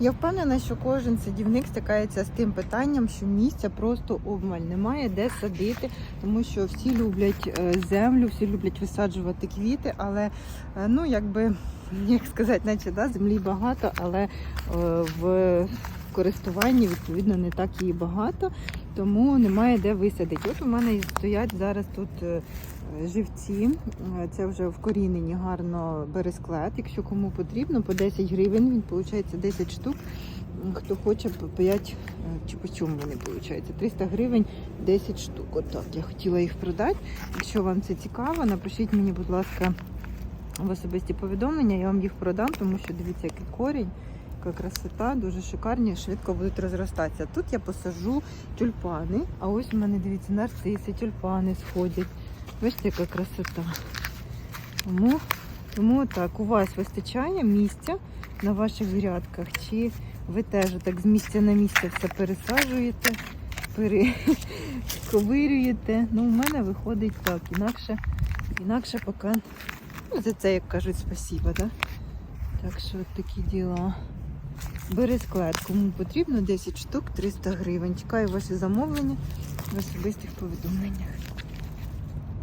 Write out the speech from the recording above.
Я впевнена, що кожен садівник стикається з тим питанням, що місця просто обмаль, немає де садити, тому що всі люблять е, землю, всі люблять висаджувати квіти, але е, ну якби як сказати, наче да, землі багато, але е, в користуванні відповідно не так її багато, тому немає де висадити. От у мене стоять зараз тут. е, Живці, Е, це вже вкорінені гарно бересклет. Якщо кому потрібно, по 10 гривень, він виходить 10 штук. Хто хоче по 5, чи по чому вони виходить? 300 гривень 10 штук. Отак я хотіла їх продати. Якщо вам це цікаво, напишіть мені, будь ласка, в особисті повідомлення, я вам їх продам, тому що дивіться, який корінь, яка красота, дуже шикарні, швидко будуть розростатися. Тут я посажу тюльпани, а ось у мене дивіться, нарциси, тюльпани сходять. Бачите, яка красота. Тому, тому так, у вас вистачає місця на ваших грядках, чи ви теж так з місця на місце все пересаджуєте, перековирюєте. Ну, у мене виходить так, інакше, інакше поки, ну, за це, як кажуть, спасіба, да? Так що от такі діла. Бери склад, кому потрібно 10 штук 300 гривень. Чекаю ваші замовлення в особистих повідомленнях.